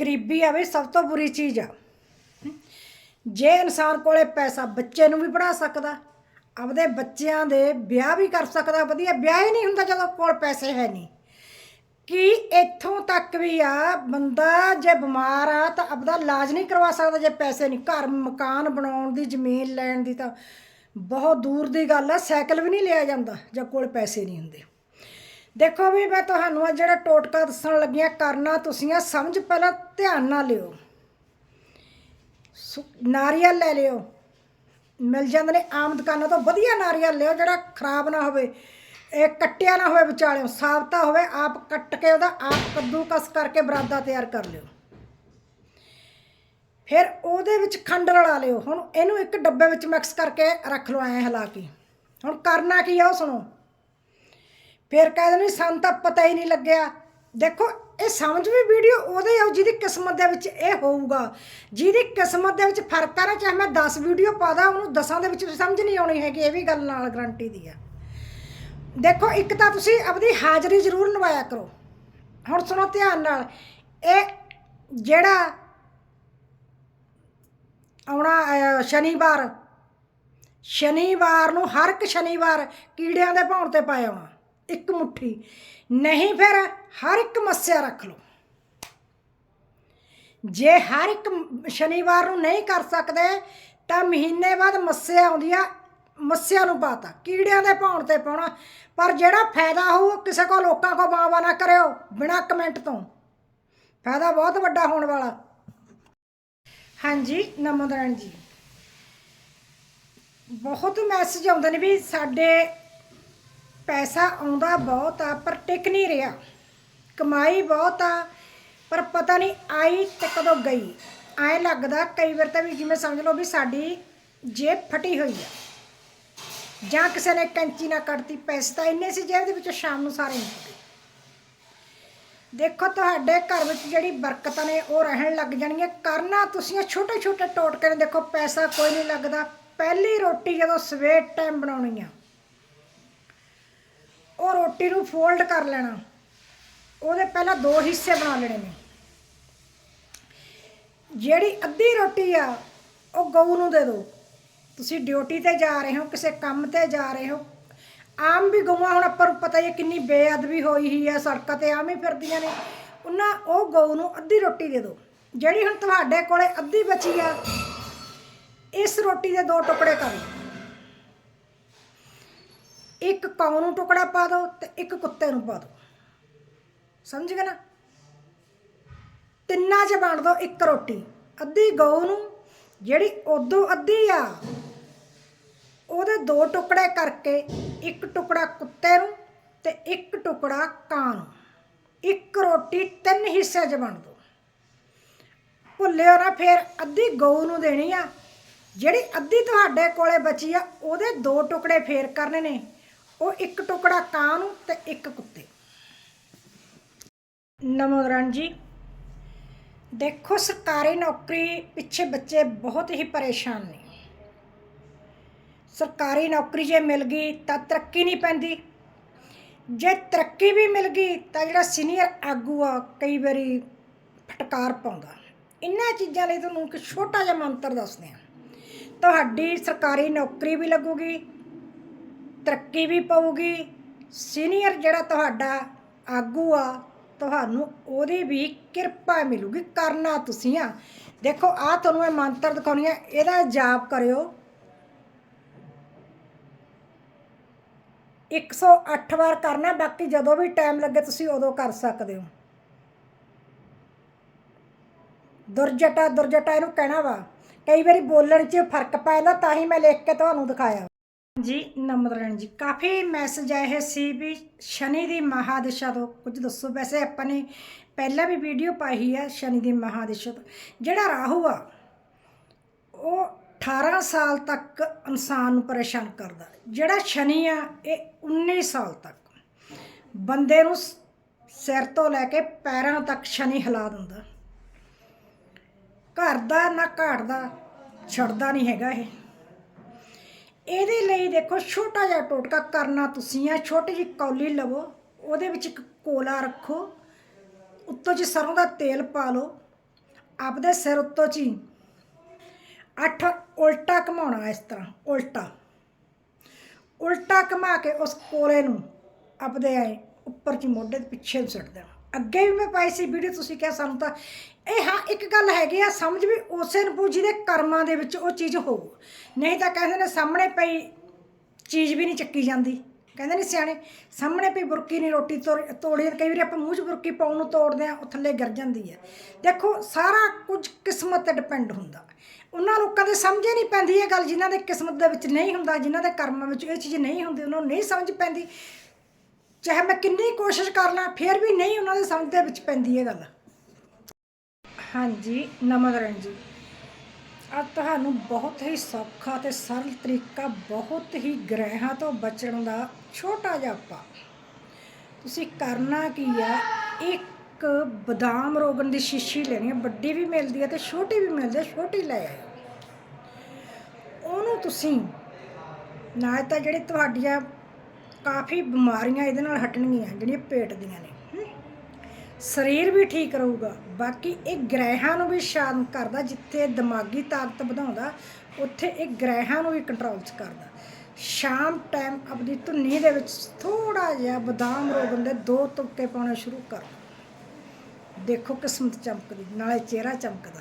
ਗਰੀਬੀ ਆ ਵੀ ਸਭ ਤੋਂ ਬੁਰੀ ਚੀਜ਼ ਆ। ਜੇ ਇਨਸਾਨ ਕੋਲੇ ਪੈਸਾ ਬੱਚੇ ਨੂੰ ਵੀ ਪੜਾ ਸਕਦਾ, ਆਪਦੇ ਬੱਚਿਆਂ ਦੇ ਵਿਆਹ ਵੀ ਕਰ ਸਕਦਾ, ਵਧੀਆ ਵਿਆਹ ਹੀ ਨਹੀਂ ਹੁੰਦਾ ਜਦੋਂ ਕੋਲ ਪੈਸੇ ਹੈ ਨਹੀਂ। ਕਿ ਇੱਥੋਂ ਤੱਕ ਵੀ ਆ, ਬੰਦਾ ਜੇ ਬਿਮਾਰ ਆ ਤਾਂ ਆਪਦਾ ਇਲਾਜ ਨਹੀਂ ਕਰਵਾ ਸਕਦਾ ਜੇ ਪੈਸੇ ਨਹੀਂ। ਘਰ ਮਕਾਨ ਬਣਾਉਣ ਦੀ, ਜ਼ਮੀਨ ਲੈਣ ਦੀ ਤਾਂ ਬਹੁਤ ਦੂਰ ਦੀ ਗੱਲ ਆ, ਸਾਈਕਲ ਵੀ ਨਹੀਂ ਲਿਆ ਜਾਂਦਾ ਜੇ ਕੋਲ ਪੈਸੇ ਨਹੀਂ ਹੁੰਦੇ। ਦੇਖੋ ਵੀ ਮੈਂ ਤੁਹਾਨੂੰ ਆ ਜਿਹੜਾ ਟੋਟਕਾ ਦੱਸਣ ਲੱਗਿਆ ਕਰਨਾ ਤੁਸੀਂ ਆ, ਸਮਝ ਪਹਿਲਾਂ ਧਿਆਨ ਨਾਲ ਲਿਓ। ਸੁ- ਨਾਰੀਅਲ ਲੈ ਲਿਓ। ਮਿਲ ਜਾਂਦੇ ਨੇ ਆਮ ਦੁਕਾਨਾਂ ਤੋਂ, ਵਧੀਆ ਨਾਰੀਅਲ ਲਿਓ ਜਿਹੜਾ ਖਰਾਬ ਨਾ ਹੋਵੇ। ਇਹ ਕੱਟਿਆ ਨਾ ਹੋਵੇ ਵਿਚਾਲਿਓ, ਸਾਬਤਾ ਹੋਵੇ, ਆਪ ਕੱਟ ਕੇ ਉਹਦਾ ਆਪ ਕੱਦੂਕਸ ਕਰਕੇ ਬਰਾਦਾ ਤਿਆਰ ਕਰ ਲਿਓ। ਫਿਰ ਉਹਦੇ ਵਿੱਚ ਖੰਡ ਰਲਾ ਲਿਓ। ਹੁਣ ਇਹਨੂੰ ਇੱਕ ਡੱਬੇ ਵਿੱਚ ਮਿਕਸ ਕਰਕੇ ਰੱਖ ਲਓ, ਐਂ ਹਿਲਾ ਕੇ। ਹੁਣ ਕਰਨਾ ਕੀ ਆ ਉਹ ਸੁਣੋ। ਫਿਰ ਕਹਿ ਦਿੰਦੇ ਸਾਨੂੰ ਤਾਂ ਪਤਾ ਹੀ ਨਹੀਂ ਲੱਗਿਆ। ਦੇਖੋ, ਇਹ ਸਮਝ ਵੀ ਵੀਡੀਓ ਉਹਦੇ ਆਉ ਜਿਹਦੀ ਕਿਸਮਤ ਦੇ ਵਿੱਚ ਇਹ ਹੋਊਗਾ। ਜਿਹਦੀ ਕਿਸਮਤ ਦੇ ਵਿੱਚ ਫ਼ਰਕ ਆ ਨਾ, ਚਾਹੇ ਮੈਂ 10 ਵੀਡੀਓ ਪਾਦਾ ਉਹਨੂੰ 10ਾਂ ਦੇ ਵਿੱਚ ਸਮਝ ਨਹੀਂ ਆਉਣੀ ਹੈਗੀ, ਇਹ ਵੀ ਗੱਲ ਨਾਲ ਗਰੰਟੀ ਦੀ ਆ। ਦੇਖੋ, ਇੱਕ ਤਾਂ ਤੁਸੀਂ ਆਪਣੀ ਹਾਜ਼ਰੀ ਜ਼ਰੂਰ ਨਿਭਾਇਆ ਕਰੋ। ਹੁਣ ਸੁਣੋ ਧਿਆਨ ਨਾਲ, ਇਹ ਜਿਹੜਾ ਆਉਣਾ ਸ਼ਨੀਵਾਰ ਸ਼ਨੀਵਾਰ ਨੂੰ ਹਰ ਇੱਕ ਸ਼ਨੀਵਾਰ ਕੀੜਿਆਂ ਦੇ ਭੌਣ ਤੇ ਪਾਇਆ ਆਉਣਾ ਇੱਕ ਮੁੱਠੀ। ਨਹੀਂ ਫਿਰ ਹਰ ਇੱਕ ਮੱਸਿਆ ਰੱਖ ਲਓ। ਜੇ ਹਰ ਇੱਕ ਸ਼ਨੀਵਾਰ ਨੂੰ ਨਹੀਂ ਕਰ ਸਕਦੇ, ਤਾਂ ਮਹੀਨੇ ਬਾਅਦ ਮੱਸਿਆ ਆਉਂਦੀ ਆ, ਮੱਸਿਆ ਨੂੰ ਪਾਤਾ ਕੀੜਿਆਂ ਦੇ ਪਾਉਣ ਤੇ ਪਾਉਣਾ। ਪਰ ਜਿਹੜਾ ਫਾਇਦਾ ਹੋਊ ਕਿਸੇ ਕੋ ਲੋਕਾਂ ਕੋ ਬਾਵਾ ਨਾ ਕਰਿਓ, ਬਿਨਾ ਕਮੈਂਟ ਤੋਂ। ਫਾਇਦਾ ਬਹੁਤ ਵੱਡਾ ਹੋਣ ਵਾਲਾ। ਹਾਂਜੀ, ਨਮੋਦਰਨ ਜੀ। ਬਹੁਤ ਮੈਸੇਜ ਆਉਂਦੇ ਨੇ ਵੀ ਸਾਡੇ ਪੈਸਾ ਆਉਂਦਾ ਬਹੁਤ ਆ, ਪਰ ਟਿਕ ਨਹੀਂ ਰਿਹਾ। ਕਮਾਈ ਬਹੁਤ ਆ, ਪਰ ਪਤਾ ਨਹੀਂ ਆਈ ਤੇ ਕਦੋਂ ਗਈ। ਐ ਲੱਗਦਾ ਕਈ ਵਾਰ ਤਾਂ ਵੀ ਜਿਵੇਂ ਸਮਝ ਲਓ ਵੀ ਸਾਡੀ ਜੇਬ ਫਟੀ ਹੋਈ ਆ। ਜਾਂ ਕਿਸੇ ਨੇ ਕੈਂਚੀ ਨਾ ਕੱਢਤੀ, ਪੈਸੇ ਤਾਂ ਇੰਨੇ ਸੀ ਜੇਬ ਦੇ ਵਿੱਚੋਂ ਸ਼ਾਮ ਨੂੰ ਸਾਰੇ ਨਿਕਲ ਦੇਖੋ ਤੁਹਾਡੇ ਘਰ ਵਿੱਚ ਜਿਹੜੀ ਬਰਕਤਾਂ ਨੇ ਉਹ ਰਹਿਣ ਲੱਗ ਜਾਣਗੀਆਂ। ਕਰਨਾ ਤੁਸੀਂ ਛੋਟੇ ਛੋਟੇ ਟੋਟਕੇ ਨੇ। ਦੇਖੋ ਪੈਸਾ ਕੋਈ ਨਹੀਂ ਲੱਗਦਾ। ਪਹਿਲੀ ਰੋਟੀ ਜਦੋਂ ਸਵੇਰ ਟਾਈਮ ਬਣਾਉਣੀ ਆ ਉਹ ਰੋਟੀ ਨੂੰ ਫੋਲਡ ਕਰ ਲੈਣਾ। ਉਹਦੇ ਪਹਿਲਾਂ ਦੋ ਹਿੱਸੇ ਬਣਾ ਲੈਣੇ ਨੇ। ਜਿਹੜੀ ਅੱਧੀ ਰੋਟੀ ਆ, ਉਹ ਗਊ ਨੂੰ ਦੇ ਦਿਓ ਤੁਸੀਂ ਡਿਊਟੀ ਤੇ ਜਾ ਰਹੇ ਹੋ, ਕਿਸੇ ਕੰਮ ਤੇ ਜਾ ਰਹੇ ਹੋ। ਆਮ ਵੀ ਗਊਆਂ ਹੁਣ ਆਪਾਂ ਨੂੰ ਪਤਾ ਹੀ ਹੈ ਕਿੰਨੀ ਬੇਅਦਬੀ ਹੋਈ ਹੀ ਹੈ, ਸੜਕਾਂ ਤੇ ਆਮ ਹੀ ਫਿਰਦੀਆਂ ਨੇ। ਉਹਨਾਂ ਉਹ ਗਊ ਨੂੰ ਅੱਧੀ ਰੋਟੀ ਦੇ ਦਿਓ ਜਿਹੜੀ ਹੁਣ ਤੁਹਾਡੇ ਕੋਲੇ ਅੱਧੀ ਬਚੀ ਆ, ਇਸ ਰੋਟੀ ਦੇ ਦੋ ਟੁਕੜੇ ਕਰ ਇੱਕ ਕੌ ਨੂੰ ਟੁਕੜਾ ਪਾ ਦਿਓ ਤੇ ਇੱਕ ਕੁੱਤੇ ਨੂੰ ਪਾ ਦਿਓ ਸਮਝ ਗਏ ਨਾ? ਤਿੰਨਾਂ 'ਚ ਵੰਡ ਦਿਓ ਇੱਕ ਰੋਟੀ। ਅੱਧੀ ਗਊ ਨੂੰ, ਜਿਹੜੀ ਉਦੋਂ ਅੱਧੀ ਆ, ਉਹਦੇ ਦੋ ਟੁਕੜੇ ਕਰਕੇ ਇੱਕ ਟੁਕੜਾ ਕੁੱਤੇ ਨੂੰ ਤੇ ਇੱਕ ਟੁਕੜਾ ਕਾਂ ਨੂੰ। ਇੱਕ ਰੋਟੀ ਤਿੰਨ ਹਿੱਸੇ 'ਚ ਵੰਡ ਦਿਓ ਭੁੱਲਿਓ ਨਾ ਫਿਰ, ਅੱਧੀ ਗਊ ਨੂੰ ਦੇਣੀ ਆ, ਜਿਹੜੀ ਅੱਧੀ ਤੁਹਾਡੇ ਕੋਲੇ ਬਚੀ ਆ, ਉਹਦੇ ਦੋ ਟੁਕੜੇ ਫੇਰ ਕਰਨੇ ਨੇ। ਉਹ ਇੱਕ ਟੁਕੜਾ ਕਾਂ ਨੂੰ ਤੇ ਇੱਕ ਕੁੱਤੇ ਨਮੋਦਰਨ ਜੀ। ਦੇਖੋ, ਸਰਕਾਰੀ ਨੌਕਰੀ ਪਿੱਛੇ ਬੱਚੇ ਬਹੁਤ ਹੀ ਪਰੇਸ਼ਾਨ ਨੇ। ਸਰਕਾਰੀ ਨੌਕਰੀ ਜੇ ਮਿਲ ਗਈ ਤਾਂ ਤਰੱਕੀ ਨਹੀਂ ਪੈਂਦੀ। ਜੇ ਤਰੱਕੀ ਵੀ ਮਿਲ ਗਈ ਤਾਂ ਜਿਹੜਾ ਸੀਨੀਅਰ ਆਗੂ ਆ, ਕਈ ਵਾਰੀ ਫਟਕਾਰ ਪਾਉਂਦਾ। ਇਹਨਾਂ ਚੀਜ਼ਾਂ ਲਈ ਤੁਹਾਨੂੰ ਇੱਕ ਛੋਟਾ ਜਿਹਾ ਮੰਤਰ ਦੱਸਦੇ ਆ ਤੁਹਾਡੀ ਸਰਕਾਰੀ ਨੌਕਰੀ ਵੀ ਲੱਗੂਗੀ ਤਰੱਕੀ ਵੀ ਪਊਗੀ। ਸੀਨੀਅਰ ਜਿਹੜਾ ਤੁਹਾਡਾ ਆਗੂ ਆ, ਤੁਹਾਨੂੰ ਉਹਦੀ ਵੀ ਕਿਰਪਾ ਮਿਲੂਗੀ, ਕਰਨਾ ਤੁਸੀਂ ਆ। ਦੇਖੋ ਆ ਤੁਹਾਨੂੰ ਇਹ ਮੰਤਰ ਦਿਖਾਉਣੀ ਆ, ਇਹਦਾ ਜਾਪ ਕਰਿਓ। 108 ਵਾਰ ਕਰਨਾ, ਬਾਕੀ ਜਦੋਂ ਵੀ ਟਾਈਮ ਲੱਗੇ ਤੁਸੀਂ ਉਦੋਂ ਕਰ ਸਕਦੇ ਹੋ। ਦੁਰਜਟਾ ਦੁਰਜਟਾ ਇਹਨੂੰ ਕਹਿਣਾ ਵਾ। ਕਈ ਵਾਰੀ ਬੋਲਣ 'ਚ ਫ਼ਰਕ ਪੈ ਜਾਂਦਾ, ਤਾਂ ਹੀ ਮੈਂ ਲਿਖ ਕੇ ਤੁਹਾਨੂੰ ਦਿਖਾਇਆ। ਜੀ ਨਮਦਰਨ ਜੀ। ਕਾਫੀ ਮੈਸੇਜ ਆਏ ਸੀ ਵੀ ਸ਼ਨੀ ਦੀ ਮਹਾਦਸ਼ਾ ਤੋਂ। ਕੁਝ ਦੱਸੋ, ਵੈਸੇ ਆਪਾਂ ਨੇ ਪਹਿਲਾਂ ਵੀ ਵੀਡੀਓ ਪਾਈ ਹੈ ਸ਼ਨੀ ਦੀ ਮਹਾਦਸ਼ਾ ਤੋਂ। ਜਿਹੜਾ ਰਾਹੂ ਆ, ਉਹ 18 ਸਾਲ ਤੱਕ ਇਨਸਾਨ ਨੂੰ ਪਰੇਸ਼ਾਨ ਕਰਦਾ ਜਿਹੜਾ ਸ਼ਨੀ ਆ, ਇਹ 19 ਸਾਲ ਤੱਕ ਬੰਦੇ ਨੂੰ ਸਿਰ ਤੋਂ ਲੈ ਕੇ ਪੈਰਾਂ ਤੱਕ ਸ਼ਨੀ ਹਿਲਾ ਦਿੰਦਾ। ਘਰ ਦਾ ਨਾ ਘਾਟ ਦਾ, ਛੱਡਦਾ ਨਹੀਂ ਹੈਗਾ ਇਹ। ਇਹਦੇ ਲਈ ਦੇਖੋ ਛੋਟਾ ਜਿਹਾ ਟੋਟਕਾ ਕਰਨਾ ਤੁਸੀਂ ਆ, ਛੋਟੀ ਜਿਹੀ ਕੌਲੀ ਲਵੋ, ਉਹਦੇ ਵਿੱਚ ਇੱਕ ਕੋਲਾ ਰੱਖੋ, ਉੱਤੋਂ ਜੀ ਸਰੋਂ ਦਾ ਤੇਲ ਪਾ ਲਓ, ਆਪਦੇ ਸਿਰ ਉੱਤੋਂ ਚ ਹੀ। ਅੱਠ ਉਲਟਾ ਘਮਾਉਣਾ ਇਸ ਤਰ੍ਹਾਂ, ਉਲਟਾ। ਉਲਟਾ ਘਮਾ ਕੇ ਉਸ ਕੋਲੇ ਨੂੰ ਆਪਦੇ ਆਏ ਉੱਪਰ ਚ ਮੋਢੇ ਦੇ ਪਿੱਛੇ ਨੂੰ ਸੁੱਟ ਦੇਣਾ। ਅੱਗੇ ਵੀ ਮੈਂ ਪਾਈ ਸੀ ਵੀਡੀਓ, ਤੁਸੀਂ ਕਿਹਾ ਸਾਨੂੰ ਤਾਂ। ਇਹ ਹਾਂ, ਇੱਕ ਗੱਲ ਹੈਗੀ ਆ, ਸਮਝ ਵੀ ਉਸੇ ਨੂੰ ਪੂਜੀ ਕਰਮਾਂ ਦੇ ਵਿੱਚ ਉਹ ਚੀਜ਼ ਹੋਊ। ਨਹੀਂ ਤਾਂ ਕਹਿੰਦੇ ਨੇ ਸਾਹਮਣੇ ਪਈ ਚੀਜ਼ ਵੀ ਨਹੀਂ ਚੱਕੀ ਜਾਂਦੀ। ਕਹਿੰਦੇ ਨੇ ਸਿਆਣੇ, ਸਾਹਮਣੇ ਪਈ ਬੁਰਕੀ ਨਹੀਂ ਰੋਟੀ ਤੋੜ- ਤੋੜੀ ਕਈ ਵਾਰੀ ਆਪਾਂ ਮੂੰਹ 'ਚ ਬੁਰਕੀ ਪਾਉਣ ਨੂੰ ਤੋੜਦੇ ਆ ਉਹ ਥੱਲੇ ਗਿਰ ਜਾਂਦੀ ਹੈ। ਦੇਖੋ, ਸਾਰਾ ਕੁਝ ਕਿਸਮਤ ਤੇ ਡਿਪੈਂਡ ਹੁੰਦਾ। ਉਹਨਾਂ ਲੋਕਾਂ ਦੇ ਸਮਝੇ ਨਹੀਂ ਪੈਂਦੀ ਇਹ ਗੱਲ, ਜਿਨ੍ਹਾਂ ਦੇ ਕਿਸਮਤ ਦੇ ਵਿੱਚ ਨਹੀਂ ਹੁੰਦਾ, ਜਿਨ੍ਹਾਂ ਦੇ ਕਰਮਾਂ ਵਿੱਚ ਇਹ ਚੀਜ਼ ਨਹੀਂ ਹੁੰਦੀ, ਉਹਨਾਂ ਨੂੰ ਨਹੀਂ ਸਮਝ ਪੈਂਦੀ। ਚਾਹੇ ਮੈਂ ਕਿੰਨੀ ਕੋਸ਼ਿਸ਼ ਕਰ ਲਾਂ, ਫਿਰ ਵੀ ਨਹੀਂ ਉਹਨਾਂ ਦੇ ਸਮਝ ਦੇ ਵਿੱਚ ਪੈਂਦੀ ਇਹ ਗੱਲ। ਹਾਂਜੀ, ਨਮਦਰਨ ਜੀ। ਅੱਜ ਤੁਹਾਨੂੰ ਬਹੁਤ ਹੀ ਸੌਖਾ ਤੇ ਸਰਲ ਤਰੀਕਾ, ਬਹੁਤ ਹੀ ਗ੍ਰਹਿਾਂ ਤੋਂ ਬਚਣ ਦਾ ਛੋਟਾ ਜਿਹਾ ਉਪਾਅ ਤੁਸੀਂ ਕਰਨਾ ਕੀ ਆ? ਇੱਕ ਬਦਾਮ ਰੋਗਨ ਦੀ ਸ਼ੀਸ਼ੀ ਲੈਣੀ ਹੈ ਵੱਡੀ ਵੀ ਮਿਲਦੀ ਹੈ ਤੇ ਛੋਟੀ ਵੀ ਮਿਲਦੀ ਹੈ ਛੋਟੀ ਲੈ ਆਇਓ। ਉਹਨੂੰ ਤੁਸੀਂ, ਨਾ ਤਾਂ ਜਿਹੜੀ ਤੁਹਾਡੀਆਂ ਕਾਫੀ ਬਿਮਾਰੀਆਂ ਇਹਦੇ ਨਾਲ ਹਟਣਗੀਆਂ, ਜਿਹੜੀਆਂ ਪੇਟ ਦੀਆਂ ਨੇ ਸਰੀਰ ਵੀ ਠੀਕ ਰਹੂਗਾ, ਬਾਕੀ ਇਹ ਗ੍ਰਹਿਾਂ ਨੂੰ ਵੀ ਸ਼ਾਂਤ ਕਰਦਾ, ਜਿੱਥੇ ਦਿਮਾਗੀ ਤਾਕਤ ਵਧਾਉਂਦਾ, ਉੱਥੇ ਇਹ ਗ੍ਰਹਿਾਂ ਨੂੰ ਵੀ ਕੰਟਰੋਲ 'ਚ ਕਰਦਾ। ਸ਼ਾਮ ਟਾਈਮ ਆਪਣੀ ਧੁੰਨੀ ਦੇ ਵਿੱਚ ਥੋੜਾ ਜਿਹਾ ਬਦਾਮ ਰੋਗਨ ਦੇ ਦੋ ਤੁਪਕੇ ਪਾਉਣੇ ਸ਼ੁਰੂ ਕਰ ਦੇਖੋ ਕਿਸਮਤ ਚਮਕਦੀ, ਨਾਲੇ ਚਿਹਰਾ ਚਮਕਦਾ।